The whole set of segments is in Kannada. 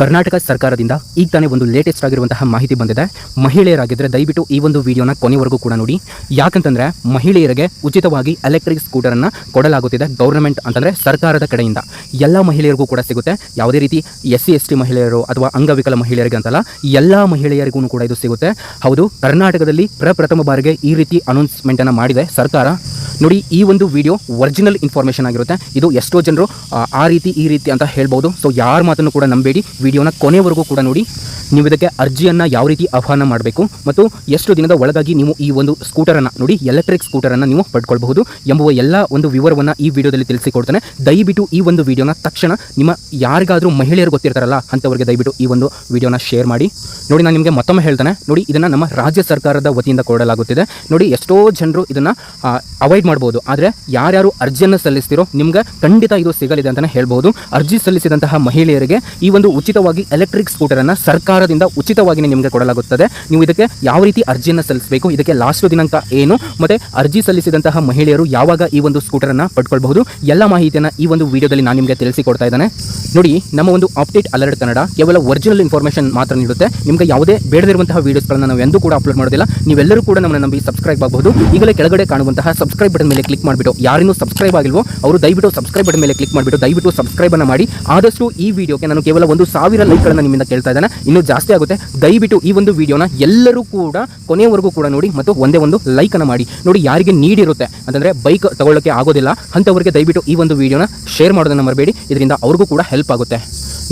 ಕರ್ನಾಟಕ ಸರ್ಕಾರದಿಂದ ಈಗ ತಾನೇ ಒಂದು ಲೇಟೆಸ್ಟ್ ಆಗಿರುವಂತಹ ಮಾಹಿತಿ ಬಂದಿದೆ. ಮಹಿಳೆಯರಾಗಿದ್ದರೆ ದಯವಿಟ್ಟು ಈ ಒಂದು ವಿಡಿಯೋನ ಕೊನೆವರೆಗೂ ಕೂಡ ನೋಡಿ. ಯಾಕಂತಂದ್ರೆ ಮಹಿಳೆಯರಿಗೆ ಉಚಿತವಾಗಿ ಎಲೆಕ್ಟ್ರಿಕ್ ಸ್ಕೂಟರನ್ನು ಕೊಡಲಾಗುತ್ತಿದೆ ಗೌರ್ಮೆಂಟ್ ಅಂತಂದರೆ ಸರ್ಕಾರದ ಕಡೆಯಿಂದ. ಎಲ್ಲ ಮಹಿಳೆಯರಿಗೂ ಕೂಡ ಸಿಗುತ್ತೆ. ಯಾವುದೇ ರೀತಿ ಎಸ್ ಸಿ ಎಸ್ ಟಿ ಮಹಿಳೆಯರು ಅಥವಾ ಅಂಗವಿಕಲ ಮಹಿಳೆಯರಿಗೆ ಅಂತಲ್ಲ ಎಲ್ಲ ಮಹಿಳೆಯರಿಗೂ ಕೂಡ ಇದು ಸಿಗುತ್ತೆ. ಹೌದು ಕರ್ನಾಟಕದಲ್ಲಿ ಪ್ರಪ್ರಥಮ ಬಾರಿಗೆ ಈ ರೀತಿ ಅನೌನ್ಸ್ಮೆಂಟನ್ನು ಮಾಡಿದೆ ಸರ್ಕಾರ. ನೋಡಿ ಈ ಒಂದು ವಿಡಿಯೋ ಒರಿಜಿನಲ್ ಇನ್ಫಾರ್ಮೇಷನ್ ಆಗಿರುತ್ತೆ. ಇದು ಎಷ್ಟೋ ಜನರು ಆ, ರೀತಿ ಈ ರೀತಿ ಅಂತ ಹೇಳ್ಬೋದು. ಸೊ ಯಾರ ಮಾತನ್ನು ಕೂಡ ನಂಬೇಡಿ. ವಿಡಿಯೋನ ಕೊನೆವರೆಗೂ ಕೂಡ ನೋಡಿ. ನೀವು ಇದಕ್ಕೆ ಅರ್ಜಿಯನ್ನು ಯಾವ ರೀತಿ ಆಹ್ವಾನ ಮಾಡಬೇಕು ಮತ್ತು ಎಷ್ಟು ದಿನದ ಒಳಗಾಗಿ ನೀವು ಈ ಒಂದು ಸ್ಕೂಟರನ್ನು ನೋಡಿ, ಎಲೆಕ್ಟ್ರಿಕ್ ಸ್ಕೂಟರನ್ನು ನೀವು ಪಡ್ಕೊಳ್ಬಹುದು ಎಂಬುವ ಎಲ್ಲ ಒಂದು ವಿವರವನ್ನು ಈ ವಿಡಿಯೋದಲ್ಲಿ ತಿಳಿಸಿಕೊಡ್ತಾನೆ. ದಯವಿಟ್ಟು ಈ ಒಂದು ವಿಡಿಯೋನ ತಕ್ಷಣ ನಿಮ್ಮ ಯಾರಿಗಾದರೂ ಮಹಿಳೆಯರು ಗೊತ್ತಿರ್ತಾರಲ್ಲ ಅಂಥವ್ರಿಗೆ ದಯವಿಟ್ಟು ಈ ಒಂದು ವಿಡಿಯೋನ ಶೇರ್ ಮಾಡಿ. ನೋಡಿ, ನಾನು ನಿಮಗೆ ಮತ್ತೊಮ್ಮೆ ಹೇಳ್ತಾನೆ. ನೋಡಿ, ಇದನ್ನು ನಮ್ಮ ರಾಜ್ಯ ಸರ್ಕಾರದ ವತಿಯಿಂದ ಕೊಡಲಾಗುತ್ತಿದೆ. ನೋಡಿ, ಎಷ್ಟೋ ಜನರು ಇದನ್ನು ಅವಾಯ್ಡ್ ಮಾಡ್ಬೋದು. ಆದರೆ ಯಾರ್ಯಾರು ಅರ್ಜಿಯನ್ನು ಸಲ್ಲಿಸ್ತಿರೋ ನಿಮ್ಗೆ ಖಂಡಿತ ಇದು ಸಿಗಲಿದೆ ಅಂತಲೇ ಹೇಳ್ಬೋದು. ಅರ್ಜಿ ಸಲ್ಲಿಸಿದಂತಹ ಮಹಿಳೆಯರಿಗೆ ಈ ಒಂದು ಉಚಿತವಾಗಿ ಎಲೆಕ್ಟ್ರಿಕ್ ಸ್ಕೂಟರ್ ಸ್ಕೂಟರನ್ನು ಸರ್ಕಾರದಿಂದ ಉಚಿತವಾಗಿ ನಿಮಗೆ ಕೊಡಲಾಗುತ್ತದೆ. ನೀವು ಇದಕ್ಕೆ ಯಾವ ರೀತಿ ಅರ್ಜಿಯನ್ನು ಸಲ್ಲಿಸಬೇಕು, ಇದಕ್ಕೆ ಲಾಸ್ಟ್ ದಿನಾಂಕ ಏನು, ಮತ್ತೆ ಅರ್ಜಿ ಸಲ್ಲಿಸಿದಂತಹ ಮಹಿಳೆಯರು ಯಾವಾಗ ಈ ಒಂದು ಸ್ಕೂಟರ್ ಸ್ಕೂಟರನ್ನು ಪಡ್ಕೊಳ್ಬಹುದು, ಎಲ್ಲ ಮಾಹಿತಿಯನ್ನು ಈ ಒಂದು ವಿಡಿಯೋದಲ್ಲಿ ನಾನು ನಿಮಗೆ ತಿಳಿಸಿಕೊಡ್ತಾ ಇದ್ದಾನೆ. ನೋಡಿ, ನಮ್ಮ ಒಂದು ಅಪ್ಡೇಟ್ ಅಲರ್ಟ್ ಕನ್ನಡ ಕೇವಲ ಒರಿಜಿನಲ್ ಇನ್ಫಾರ್ಮೇಷನ್ ಮಾತ್ರ ನೀಡುತ್ತೆ. ನಿಮಗೆ ಯಾವುದೇ ಬೇಡದಿರುವಂತಹ ವೀಡಿಯೋಸ್ಗಳನ್ನು ನಾವು ಎಂದೂ ಕೂಡ ಅಪ್ಲೋಡ್ ಮಾಡೋದಿಲ್ಲ. ನೀವೆಲ್ಲರೂ ಕೂಡ ನಮ್ಮನ್ನು ನಂಬಿ ಸಬ್ಸ್ಕ್ರೈಬ್ ಆಗಬಹುದು. ಈಗಲೇ ಕೆಳಗಡೆ ಕಾಣುವಂತಹ ಸಬ್ಸ್ಕ್ರೈಬ್ ಬಟನ್ ಮೇಲೆ ಕ್ಲಿಕ್ ಮಾಡಿಬಿಟ್ಟು ಯಾರಿನೂ ಸಬ್ಸ್ಕ್ರೈಬ್ ಆಗಿಲ್ವೋ, ಅವರು ದಯವಿಟ್ಟು ಸಬ್ಸ್ಕ್ರೈಬ್ ಬಟನ್ ಮೇಲೆ ಕ್ಲಿಕ್ ಮಾಡಿಬಿಟ್ಟು, ದಯವಿಟ್ಟು ಸಬ್ಸ್ಕ್ರೈಬ್ ಅನ್ನು ಮಾಡಿ. ಆದಷ್ಟು ಈ ವಿಡಿಯೋಗೆ ನಾನು ಕೇವಲ ಒಂದು ಲೈಕ್ಗಳನ್ನು ನಿಮ್ಮಿಂದ ಕೇಳ್ತಾ ಇದ್ದಾನೆ. ಇನ್ನೂ ಜಾಸ್ತಿ ಆಗುತ್ತೆ. ದಯವಿಟ್ಟು ಈ ಒಂದು ವಿಡಿಯೋನ ಎಲ್ಲರೂ ಕೂಡ ಕೊನೆಯವರೆಗೂ ಕೂಡ ನೋಡಿ ಮತ್ತು ಒಂದೇ ಒಂದು ಲೈಕನ್ನು ಮಾಡಿ. ನೋಡಿ ಯಾರಿಗೆ ನೀಡಿರುತ್ತೆ ಅಂತಂದರೆ ಬೈಕ್ ತಗೊಳ್ಳೋಕೆ ಆಗೋದಿಲ್ಲ. ಅಂಥವ್ರಿಗೆ ದಯವಿಟ್ಟು ಈ ಒಂದು ವಿಡಿಯೋನ ಶೇರ್ ಮಾಡೋದನ್ನ ಮರಬೇಡಿ. ಇದರಿಂದ ಅವ್ರಿಗೂ ಕೂಡ ಹೆಲ್ಪ್ ಆಗುತ್ತೆ.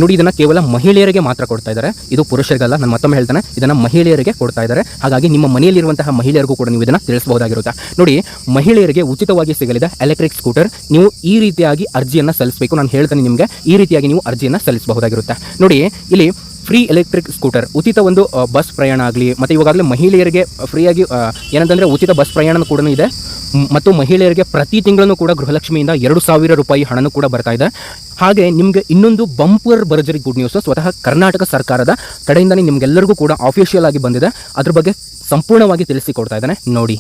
ನೋಡಿ, ಇದನ್ನ ಕೇವಲ ಮಹಿಳೆಯರಿಗೆ ಮಾತ್ರ ಕೊಡ್ತಾ ಇದ್ದಾರೆ. ಇದು ಪುರುಷರಿಗಲ್ಲ, ನಾನು ಮತ್ತೊಮ್ಮೆ ಹೇಳ್ತಾನೆ, ಇದನ್ನ ಮಹಿಳೆಯರಿಗೆ ಕೊಡ್ತಾ ಇದ್ದಾರೆ. ಹಾಗಾಗಿ ನಿಮ್ಮ ಮನೆಯಲ್ಲಿರುವಂತಹ ಮಹಿಳೆಯರಿಗೂ ಕೂಡ ನೀವು ಇದನ್ನ ತಿಳಿಸಬಹುದಾಗಿರುತ್ತೆ. ನೋಡಿ, ಮಹಿಳೆಯರಿಗೆ ಉಚಿತವಾಗಿ ಸಿಗಲಿದೆ ಎಲೆಕ್ಟ್ರಿಕ್ ಸ್ಕೂಟರ್ ನೀವು ಈ ರೀತಿಯಾಗಿ ಅರ್ಜಿಯನ್ನು ಸಲ್ಲಿಸಬೇಕು. ನಾನು ಹೇಳ್ತೇನೆ ನಿಮಗೆ, ಈ ರೀತಿಯಾಗಿ ನೀವು ಅರ್ಜಿಯನ್ನು ಸಲ್ಲಿಸಬಹುದಾಗಿರುತ್ತೆ. ನೋಡಿ, ಇಲ್ಲಿ ಫ್ರೀ ಎಲೆಕ್ಟ್ರಿಕ್ ಸ್ಕೂಟರ್ ಉಚಿತ ಒಂದು ಬಸ್ ಪ್ರಯಾಣ ಆಗಲಿ, ಮತ್ತು ಇವಾಗಲೇ ಮಹಿಳೆಯರಿಗೆ ಫ್ರೀಯಾಗಿ ಏನಂತಂದರೆ ಉಚಿತ ಬಸ್ ಪ್ರಯಾಣ ಕೂಡ ಇದೆ. ಮತ್ತು ಮಹಿಳೆಯರಿಗೆ ಪ್ರತಿ ತಿಂಗಳೂ ಕೂಡ ಗೃಹಲಕ್ಷ್ಮಿಯಿಂದ ಎರಡು ಸಾವಿರ ರೂಪಾಯಿ ಹಣನೂ ಕೂಡ ಬರ್ತಾ ಹಾಗೆ ನಿಮಗೆ ಇನ್ನೊಂದು ಬಂಪರ್ ಬರಜರಿ ಗುಡ್ ನ್ಯೂಸ್ ಸ್ವತಃ ಕರ್ನಾಟಕ ಸರ್ಕಾರದ ಕಡೆಯಿಂದನೇ ನಿಮಗೆಲ್ಲರಿಗೂ ಕೂಡ ಆಫಿಷಿಯಲ್ ಆಗಿ ಬಂದಿದೆ. ಅದ್ರ ಬಗ್ಗೆ ಸಂಪೂರ್ಣವಾಗಿ ತಿಳಿಸಿಕೊಡ್ತಾ ಇದ್ದಾನೆ. ನೋಡಿ.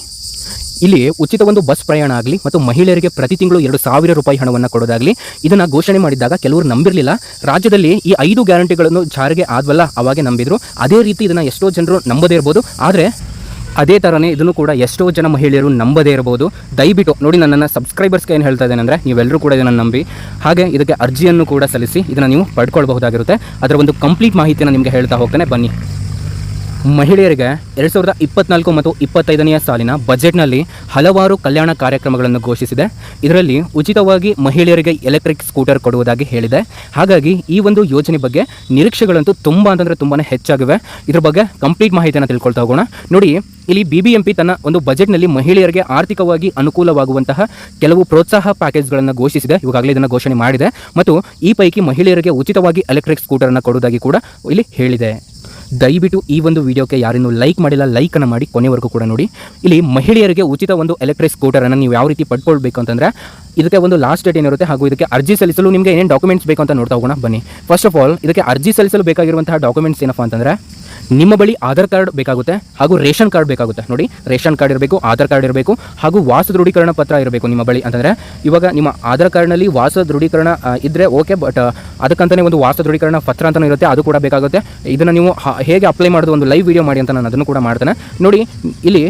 ಇಲ್ಲಿ ಉಚಿತ ಒಂದು ಬಸ್ ಪ್ರಯಾಣ ಆಗಲಿ ಮತ್ತು ಮಹಿಳೆಯರಿಗೆ ಪ್ರತಿ ತಿಂಗಳು ಎರಡು ಸಾವಿರ ರೂಪಾಯಿ ಹಣವನ್ನು ಕೊಡೋದಾಗಲಿ, ಇದನ್ನು ಘೋಷಣೆ ಮಾಡಿದಾಗ ಕೆಲವರು ನಂಬಿರಲಿಲ್ಲ. ರಾಜ್ಯದಲ್ಲಿ ಈ ಐದು ಗ್ಯಾರಂಟಿಗಳನ್ನು ಜಾರಿಗೆ ಆದ್ವಲ್ಲ ಅವಾಗೆ ನಂಬಿದ್ರು. ಅದೇ ರೀತಿ ಇದನ್ನು ಎಷ್ಟೋ ಜನರು ನಂಬದೇ ಇರ್ಬೋದು. ಆದರೆ ಅದೇ ಥರನೇ ಇದನ್ನು ಕೂಡ ಎಷ್ಟೋ ಜನ ಮಹಿಳೆಯರು ನಂಬದೇ ಇರಬಹುದು. ದಯವಿಟ್ಟು ನೋಡಿ ನನ್ನನ್ನು ಸಬ್ಸ್ಕ್ರೈಬರ್ಸ್ಗೆ ಏನು ಹೇಳ್ತಾ ಇದ್ದೇನೆ ಅಂದರೆ ನೀವೆಲ್ಲರೂ ಕೂಡ ಇದನ್ನು ನಂಬಿ. ಹಾಗೆ ಇದಕ್ಕೆ ಅರ್ಜಿಯನ್ನು ಕೂಡ ಸಲ್ಲಿಸಿ, ಇದನ್ನು ನೀವು ಪಡ್ಕೊಳ್ಬಹುದಾಗಿರುತ್ತೆ. ಅದರ ಒಂದು ಕಂಪ್ಲೀಟ್ ಮಾಹಿತಿಯನ್ನು ನಿಮಗೆ ಹೇಳ್ತಾ ಹೋಗ್ತಾನೆ. ಬನ್ನಿ. ಮಹಿಳೆಯರಿಗೆ ಎರಡು ಸಾವಿರದ ಇಪ್ಪತ್ನಾಲ್ಕು ಮತ್ತು ಇಪ್ಪತ್ತೈದನೆಯ ಸಾಲಿನ ಬಜೆಟ್ನಲ್ಲಿ ಹಲವಾರು ಕಲ್ಯಾಣ ಕಾರ್ಯಕ್ರಮಗಳನ್ನು ಘೋಷಿಸಿದೆ. ಇದರಲ್ಲಿ ಉಚಿತವಾಗಿ ಮಹಿಳೆಯರಿಗೆ ಎಲೆಕ್ಟ್ರಿಕ್ ಸ್ಕೂಟರ್ ಕೊಡುವುದಾಗಿ ಹೇಳಿದೆ. ಹಾಗಾಗಿ ಈ ಒಂದು ಯೋಜನೆ ಬಗ್ಗೆ ನಿರೀಕ್ಷೆಗಳಂತೂ ತುಂಬ ಅಂತಂದರೆ ತುಂಬಾ ಹೆಚ್ಚಾಗಿವೆ. ಇದ್ರ ಬಗ್ಗೆ ಕಂಪ್ಲೀಟ್ ಮಾಹಿತಿಯನ್ನು ತಿಳ್ಕೊಳ್ತಾ ಹೋಗೋಣ. ನೋಡಿ, ಇಲ್ಲಿ ಬಿ ಬಿ ಎಂ ಪಿ ತನ್ನ ಒಂದು ಬಜೆಟ್ನಲ್ಲಿ ಮಹಿಳೆಯರಿಗೆ ಆರ್ಥಿಕವಾಗಿ ಅನುಕೂಲವಾಗುವಂತಹ ಕೆಲವು ಪ್ರೋತ್ಸಾಹ ಪ್ಯಾಕೇಜ್ಗಳನ್ನು ಘೋಷಿಸಿದೆ. ಇವಾಗಲೇ ಇದನ್ನು ಘೋಷಣೆ ಮಾಡಿದೆ. ಮತ್ತು ಈ ಪೈಕಿ ಮಹಿಳೆಯರಿಗೆ ಉಚಿತವಾಗಿ ಎಲೆಕ್ಟ್ರಿಕ್ ಸ್ಕೂಟರನ್ನು ಕೊಡುವುದಾಗಿ ಕೂಡ ಇಲ್ಲಿ ಹೇಳಿದೆ. ದಯವಿಟ್ಟು ಈ ಒಂದು ವಿಡಿಯೋಕ್ಕೆ ಯಾರಿನ್ನೂ ಲೈಕ್ ಮಾಡಿಲ್ಲ ಲೈಕನ್ನು ಮಾಡಿ ಕೊನೆವರೆಗೂ ಕೂಡ ನೋಡಿ. ಇಲ್ಲಿ ಮಹಿಳೆಯರಿಗೆ ಉಚಿತ ಒಂದು ಎಲೆಕ್ಟ್ರಿಕ್ ಸ್ಕೂಟರನ್ನು ನೀವು ಯಾವ ರೀತಿ ಪಡ್ಕೊಳ್ಬೇಕು ಅಂತಂದರೆ ಇದಕ್ಕೆ ಒಂದು ಲಾಸ್ಟ್ ಡೇಟ್ ಏನಿರುತ್ತೆ ಹಾಗೂ ಇದಕ್ಕೆ ಅರ್ಜಿ ಸಲ್ಲಿಸಲು ನಿಮಗೆ ಏನೇನು ಡಾಕ್ಯುಮೆಂಟ್ಸ್ ಬೇಕು ಅಂತ ನೋಡ್ತಾ ಹೋಗೋಣ, ಬನ್ನಿ. ಫಸ್ಟ್ ಆಫ್ ಆಲ್ ಇದಕ್ಕೆ ಅರ್ಜಿ ಸಲ್ಲಿಸಲು ಬೇಕಾಗಿರುವಂತಹ ಡಾಕ್ಯುಮೆಂಟ್ಸ್ ಏನಪ್ಪ ಅಂತಂದರೆ, ನಿಮ್ಮ ಬಳಿ ಆಧಾರ್ ಕಾರ್ಡ್ ಬೇಕಾಗುತ್ತೆ ಹಾಗೂ ರೇಷನ್ ಕಾರ್ಡ್ ಬೇಕಾಗುತ್ತೆ. ನೋಡಿ, ರೇಷನ್ ಕಾರ್ಡ್ ಇರಬೇಕು, ಆಧಾರ್ ಕಾರ್ಡ್ ಇರಬೇಕು ಹಾಗೂ ವಾಸ ದೃಢೀಕರಣ ಪತ್ರ ಇರಬೇಕು ನಿಮ್ಮ ಬಳಿ ಅಂತಂದರೆ, ಇವಾಗ ನಿಮ್ಮ ಆಧಾರ್ ಕಾರ್ಡ್ನಲ್ಲಿ ವಾಸ ದೃಢೀಕರಣ ಇದ್ದರೆ ಓಕೆ ಬಟ್ ಅದಕ್ಕಂತಲೇ ಒಂದು ವಾಸ ದೃಢೀಕರಣ ಪತ್ರ ಅಂತಲೂ ಇರುತ್ತೆ, ಅದು ಕೂಡ ಬೇಕಾಗುತ್ತೆ. ಇದನ್ನು ನೀವು ಹೇಗೆ ಅಪ್ಲೈ ಮಾಡೋದು ಒಂದು ಲೈವ್ ವೀಡಿಯೋ ಮಾಡಿ ಅಂತ ನಾನು ಅದನ್ನು ಕೂಡ ಮಾಡ್ತೇನೆ. ನೋಡಿ, ಇಲ್ಲಿ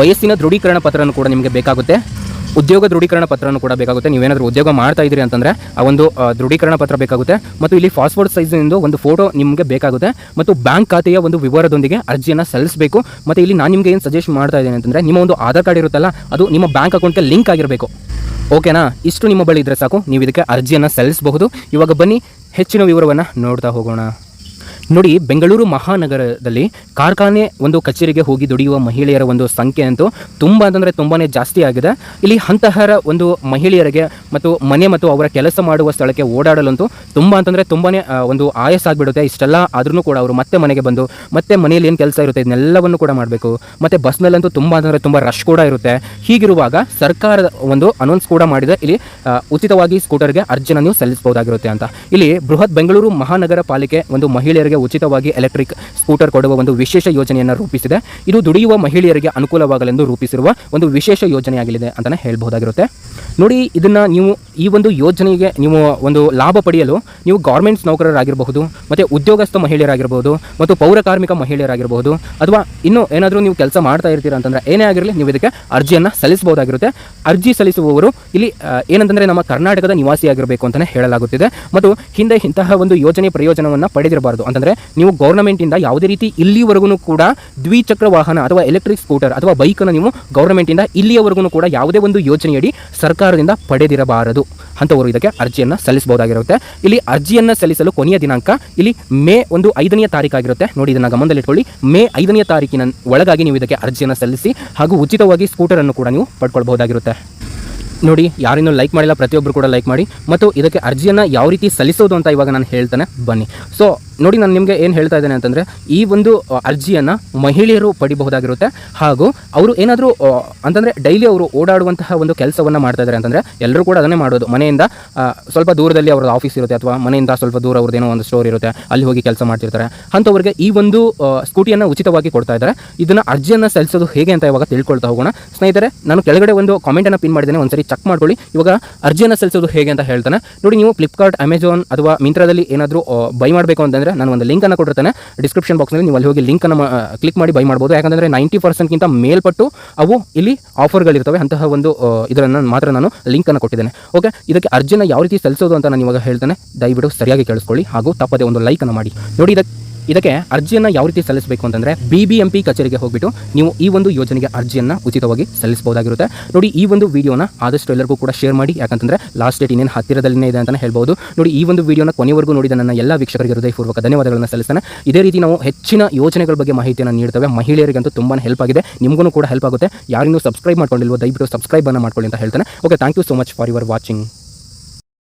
ವಯಸ್ಸಿನ ದೃಢೀಕರಣ ಪತ್ರನೂ ಕೂಡ ನಿಮಗೆ ಬೇಕಾಗುತ್ತೆ. ಉದ್ಯೋಗ ದೃಢೀಕರಣ ಪತ್ರನೂ ಕೂಡ ಬೇಕಾಗುತ್ತೆ. ನೀವೇನಾದರೂ ಉದ್ಯೋಗ ಮಾಡ್ತಾ ಇದ್ದೀರಿ ಅಂತಂದರೆ ಆ ಒಂದು ದೃಢೀಕರಣ ಪತ್ರ ಬೇಕಾಗುತ್ತೆ. ಮತ್ತು ಇಲ್ಲಿ ಪಾಸ್ಪೋರ್ಟ್ ಸೈಜಿಂದು ಒಂದು ಫೋಟೋ ನಿಮಗೆ ಬೇಕಾಗುತ್ತೆ. ಮತ್ತು ಬ್ಯಾಂಕ್ ಖಾತೆಯ ಒಂದು ವಿವರದೊಂದಿಗೆ ಅರ್ಜಿಯನ್ನು ಸಲ್ಲಿಸಬೇಕು. ಮತ್ತು ಇಲ್ಲಿ ನಾನು ನಿಮಗೆ ಏನು ಸಜೆಸ್ಟ್ ಮಾಡ್ತಾ ಇದ್ದೀನಿ ಅಂತಂದರೆ, ನಿಮ್ಮ ಒಂದು ಆಧಾರ್ ಕಾರ್ಡ್ ಇರುತ್ತಲ್ಲ, ಅದು ನಿಮ್ಮ ಬ್ಯಾಂಕ್ ಅಕೌಂಟ್ಗೆ ಲಿಂಕ್ ಆಗಿರಬೇಕು. ಓಕೆನಾ? ಇಷ್ಟು ನಿಮ್ಮ ಬಳಿ ಇದ್ದರೆ ಸಾಕು. ನೀವು ಇದಕ್ಕೆ ಅರ್ಜಿಯನ್ನು ಸಲ್ಲಿಸಬಹುದು. ಇವಾಗ ಬನ್ನಿ, ಹೆಚ್ಚಿನ ವಿವರವನ್ನು ನೋಡ್ತಾ ಹೋಗೋಣ. ನೋಡಿ, ಬೆಂಗಳೂರು ಮಹಾನಗರದಲ್ಲಿ ಕಾರ್ಖಾನೆ ಒಂದು ಕಚೇರಿಗೆ ಹೋಗಿ ದುಡಿಯುವ ಮಹಿಳೆಯರ ಒಂದು ಸಂಖ್ಯೆ ಅಂತೂ ತುಂಬ ಅಂತಂದರೆ ತುಂಬಾ ಜಾಸ್ತಿ ಆಗಿದೆ. ಇಲ್ಲಿ ಅಂತಹರ ಒಂದು ಮಹಿಳೆಯರಿಗೆ ಮತ್ತು ಮನೆ ಮತ್ತು ಅವರ ಕೆಲಸ ಮಾಡುವ ಸ್ಥಳಕ್ಕೆ ಓಡಾಡಲಂತೂ ತುಂಬ ಅಂತಂದರೆ ತುಂಬಾ ಒಂದು ಆಯಸ್ ಆಗಿಬಿಡುತ್ತೆ. ಇಷ್ಟೆಲ್ಲ ಆದ್ರೂ ಕೂಡ ಅವರು ಮತ್ತೆ ಮನೆಗೆ ಬಂದು, ಮತ್ತೆ ಮನೆಯಲ್ಲಿ ಏನು ಕೆಲಸ ಇರುತ್ತೆ, ಇದನ್ನೆಲ್ಲವನ್ನು ಕೂಡ ಮಾಡಬೇಕು. ಮತ್ತು ಬಸ್ನಲ್ಲಂತೂ ತುಂಬ ಅಂತಂದರೆ ತುಂಬ ರಶ್ ಕೂಡ ಇರುತ್ತೆ. ಹೀಗಿರುವಾಗ ಸರ್ಕಾರದ ಒಂದು ಅನೌನ್ಸ್ ಕೂಡ ಮಾಡಿದೆ. ಇಲ್ಲಿ ಉಚಿತವಾಗಿ ಸ್ಕೂಟರ್ಗೆ ಅರ್ಜಿನ ನೀವು ಸಲ್ಲಿಸಬಹುದಾಗಿರುತ್ತೆ ಅಂತ. ಇಲ್ಲಿ ಬೃಹತ್ ಬೆಂಗಳೂರು ಮಹಾನಗರ ಪಾಲಿಕೆ ಒಂದು ಮಹಿಳೆಯರಿಗೆ ಮಹಿಳೆಯರಿಗೆ ಉಚಿತವಾಗಿ ಎಲೆಕ್ಟ್ರಿಕ್ ಸ್ಕೂಟರ್ ಕೊಡುವ ಒಂದು ವಿಶೇಷ ಯೋಜನೆಯನ್ನು ರೂಪಿಸಿದೆ. ಇದು ದುಡಿಯುವ ಮಹಿಳೆಯರಿಗೆ ಅನುಕೂಲವಾಗಲೆಂದು ರೂಪಿಸಿರುವ ಒಂದು ವಿಶೇಷ ಯೋಜನೆಯಾಗಲಿದೆ ಅಂತಲೇ ಹೇಳಬಹುದಾಗಿರುತ್ತೆ. ನೋಡಿ, ಇದನ್ನು ನೀವು ಈ ಒಂದು ಯೋಜನೆಗೆ ನೀವು ಒಂದು ಲಾಭ ಪಡೆಯಲು ನೀವು ಗೌರ್ಮೆಂಟ್ಸ್ ನೌಕರರಾಗಿರಬಹುದು, ಮತ್ತು ಉದ್ಯೋಗಸ್ಥ ಮಹಿಳೆಯರಾಗಿರಬಹುದು, ಮತ್ತು ಪೌರಕಾರ್ಮಿಕ ಮಹಿಳೆಯರಾಗಿರಬಹುದು, ಅಥವಾ ಇನ್ನೂ ಏನಾದರೂ ನೀವು ಕೆಲಸ ಮಾಡ್ತಾ ಇರ್ತೀರಾ ಅಂತಂದರೆ ಏನೇ ಆಗಿರಲಿ ನೀವು ಇದಕ್ಕೆ ಅರ್ಜಿಯನ್ನು ಸಲ್ಲಿಸಬಹುದಾಗಿರುತ್ತೆ. ಅರ್ಜಿ ಸಲ್ಲಿಸುವವರು ಇಲ್ಲಿ ಏನಂತಂದರೆ ನಮ್ಮ ಕರ್ನಾಟಕದ ನಿವಾಸಿಯಾಗಿರಬೇಕು ಅಂತಲೇ ಹೇಳಲಾಗುತ್ತಿದೆ. ಮತ್ತು ಹಿಂದೆ ಇಂತಹ ಒಂದು ಯೋಜನೆ ಪ್ರಯೋಜನವನ್ನು ಪಡೆದಿರಬಾರ್ದು ಅಂತಂದರೆ ನೀವು ಗೌರ್ಮೆಂಟಿಂದ ಯಾವುದೇ ರೀತಿ ಇಲ್ಲಿವರೆಗೂ ಕೂಡ ದ್ವಿಚಕ್ರ ವಾಹನ ಅಥವಾ ಎಲೆಕ್ಟ್ರಿಕ್ ಸ್ಕೂಟರ್ ಅಥವಾ ಬೈಕನ್ನು ನೀವು ಗೌರ್ಮೆಂಟಿಂದ ಇಲ್ಲಿಯವರೆಗೂ ಕೂಡ ಯಾವುದೇ ಒಂದು ಯೋಜನೆಯಡಿ ಸರ್ಕಾರದಿಂದ ಪಡೆದಿರಬಾರದು. ಅಂಥವರು ಇದಕ್ಕೆ ಅರ್ಜಿಯನ್ನು ಸಲ್ಲಿಸಬಹುದಾಗಿರುತ್ತೆ. ಇಲ್ಲಿ ಅರ್ಜಿಯನ್ನು ಸಲ್ಲಿಸಲು ಕೊನೆಯ ದಿನಾಂಕ ಇಲ್ಲಿ ಮೇ ಒಂದು ಐದನೆಯ ತಾರೀಕಾಗಿರುತ್ತೆ ನೋಡಿ, ಇದನ್ನು ಗಮನದಲ್ಲಿಟ್ಕೊಳ್ಳಿ. ಮೇ ಐದನೆಯ ತಾರೀಕಿನ ಒಳಗಾಗಿ ನೀವು ಇದಕ್ಕೆ ಅರ್ಜಿಯನ್ನು ಸಲ್ಲಿಸಿ ಹಾಗೂ ಉಚಿತವಾಗಿ ಸ್ಕೂಟರನ್ನು ಕೂಡ ನೀವು ಪಡ್ಕೊಳ್ಬಹುದಾಗಿರುತ್ತೆ. ನೋಡಿ, ಯಾರಿನ್ನೂ ಲೈಕ್ ಮಾಡಿಲ್ಲ ಪ್ರತಿಯೊಬ್ಬರು ಕೂಡ ಲೈಕ್ ಮಾಡಿ. ಮತ್ತು ಇದಕ್ಕೆ ಅರ್ಜಿಯನ್ನು ಯಾವ ರೀತಿ ಸಲ್ಲಿಸೋದು ಅಂತ ಇವಾಗ ನಾನು ಹೇಳ್ತಾನೆ. ಬನ್ನಿ. ಸೊ ನೋಡಿ ನಾನು ನಿಮಗೆ ಏನು ಹೇಳ್ತಾ ಇದ್ದೇನೆ ಅಂತಂದರೆ, ಈ ಒಂದು ಅರ್ಜಿಯನ್ನು ಮಹಿಳೆಯರು ಪಡಿಬಹುದಾಗಿರುತ್ತೆ. ಹಾಗೂ ಅವರು ಏನಾದರೂ ಅಂತಂದರೆ ಡೈಲಿ ಅವರು ಓಡಾಡುವಂತಹ ಒಂದು ಕೆಲಸವನ್ನು ಮಾಡ್ತಾ ಇದ್ದಾರೆ ಅಂತಂದರೆ ಎಲ್ಲರೂ ಕೂಡ ಅದನ್ನೇ ಮಾಡೋದು. ಮನೆಯಿಂದ ಸ್ವಲ್ಪ ದೂರದಲ್ಲಿ ಅವ್ರದ್ದು ಆಫೀಸ್ ಇರುತ್ತೆ ಅಥವಾ ಮನೆಯಿಂದ ಸ್ವಲ್ಪ ದೂರ ಅವ್ರದ್ದೇನೋ ಒಂದು ಸ್ಟೋರ್ ಇರುತ್ತೆ, ಅಲ್ಲಿ ಹೋಗಿ ಕೆಲಸ ಮಾಡ್ತಿರ್ತಾರೆ. ಅಂಥವ್ರಿಗೆ ಈ ಒಂದು ಸ್ಕೂಟಿಯನ್ನು ಉಚಿತವಾಗಿ ಕೊಡ್ತಾ ಇದ್ದಾರೆ ಇದನ್ನು ಅರ್ಜಿಯನ್ನು ಸಲ್ಲಿಸೋದು ಹೇಗೆ ಅಂತ ಇವಾಗ ತಿಳ್ಕೊಳ್ತಾ ಹೋಗೋಣ. ಸ್ನೇಹಿತರೆ, ನಾನು ಕೆಳಗಡೆ ಒಂದು ಕಾಮೆಂಟನ್ನು ಪಿನ್ ಮಾಡಿದ್ದೇನೆ, ಒಂದ್ಸರಿ ಚೆಕ್ ಮಾಡ್ಕೊಳ್ಳಿ. ಇವಾಗ ಅರ್ಜಿಯನ್ನು ಸಲ್ಲಿಸೋದು ಹೇಗೆ ಅಂತ ಹೇಳ್ತಾನೆ. ನೋಡಿ, ನೀವು ಫ್ಲಿಪ್ಕಾರ್ಟ್ ಅಮೆಜಾನ್ ಅಥವಾ ಮಿಂತ್ರದಲ್ಲಿ ಏನಾದರೂ ಬೈ ಮಾಡಬೇಕು ಅಂತಂದರೆ ನಾನು ಒಂದು ಲಿಂಕನ್ನು ಕೊಟ್ಟಿರ್ತೇನೆ. ಡಿಸ್ಕ್ರಿಪ್ಷನ್ ಬಾಕ್ಸ್ನಲ್ಲಿ ನೀವು ಅಲ್ಲಿ ಹೋಗಿ ಲಿಂಕನ್ನು ಕ್ಲಿಕ್ ಮಾಡಿ ಬೈ ಮಾಡ್ಬೋದು. ಯಾಕಂದರೆ ನೈಂಟಿ ಪರ್ಸೆಂಟ್ಗಿಂತ ಮೇಲ್ಪಟ್ಟು ಅವು ಇಲ್ಲಿ ಆಫರ್ಗಳಿರ್ತವೆ ಅಂತಹ ಒಂದು ಇದನ್ನು ಮಾತ್ರ ನಾನು ಲಿಂಕನ್ನು ಕೊಟ್ಟಿದ್ದೇನೆ. ಓಕೆ ಇದಕ್ಕೆ ಅರ್ಜಿನ ಯಾವ ರೀತಿ ಸಲ್ಲಿಸೋದು ಅಂತ ನಾನು ಇವಾಗ ಹೇಳ್ತೇನೆ. ದಯವಿಟ್ಟು ಸರಿಯಾಗಿ ಕೇಳಿಸ್ಕೊಳ್ಳಿ ಹಾಗೂ ತಪ್ಪದೆ ಒಂದು ಲೈಕನ್ನು ಮಾಡಿ. ನೋಡಿ ಇದಕ್ಕೆ ಇದಕ್ಕೆ ಅರ್ಜಿಯನ್ನು ಯಾವ ರೀತಿ ಸಲ್ಲಿಸಬೇಕು ಅಂತಂದರೆ ಬಿ ಬಿ ಎಂ ಪಿ ಕಚೇರಿಗೆ ಹೋಗ್ಬಿಟ್ಟು ನೀವು ಈ ಒಂದು ಯೋಜನೆಗೆ ಅರ್ಜಿಯನ್ನು ಉಚಿತವಾಗಿ ಸಲ್ಲಿಸಬಹುದಾಗಿರುತ್ತೆ. ನೋಡಿ, ಈ ಒಂದು ವಿಡಿಯೋನ ಆದಷ್ಟು ಎಲ್ಲರಿಗೂ ಕೂಡ ಶೇರ್ ಮಾಡಿ. ಯಾಕಂತಂದರೆ ಲಾಸ್ಟ್ ಡೇಟ್ ಇನ್ನೇನು ಹತ್ತಿರದಲ್ಲಿನೇ ಇದೆ ಅಂತಲೇ ಹೇಳ್ಬೋದು. ನೋಡಿ, ಈ ಒಂದು ವಿಡಿಯೋನ ಕೊನೆವರೆಗೂ ನೋಡಿದ ನನ್ನ ಎಲ್ಲ ವೀಕ್ಷಕರಿಗೆ ಹೃದಯಪೂರ್ವಕ ಧನ್ಯವಾದಗಳನ್ನು ಸಲ್ಲಿಸ್ತಾನೆ. ಇದೇ ರೀತಿ ನಾವು ಹೆಚ್ಚಿನ ಯೋಜನೆಗಳ ಬಗ್ಗೆ ಮಾಹಿತಿಯನ್ನು ನೀಡ್ತೇವೆ. ಮಹಿಳೆಯರಿಗಂತೂ ತುಂಬಾ ಹೆಲ್ಪ್ ಆಗಿದೆ. ನಿಮಗೂ ಕೂಡ ಹೆಲ್ಪ್ ಆಗುತ್ತೆ. ಯಾರಿಗೂ ಸಬ್ಸ್ಕ್ರೈಬ್ ಮಾಡ್ಕೊಂಡಿಲ್ವೋ, ದಯವಿಟ್ಟು ಸಬ್ಸ್ಕ್ರೈಬ್ ಅನ್ನು ಮಾಡ್ಕೊಳ್ಳಿ ಅಂತ ಹೇಳ್ತಾನೆ. Okay thank you so much for your watching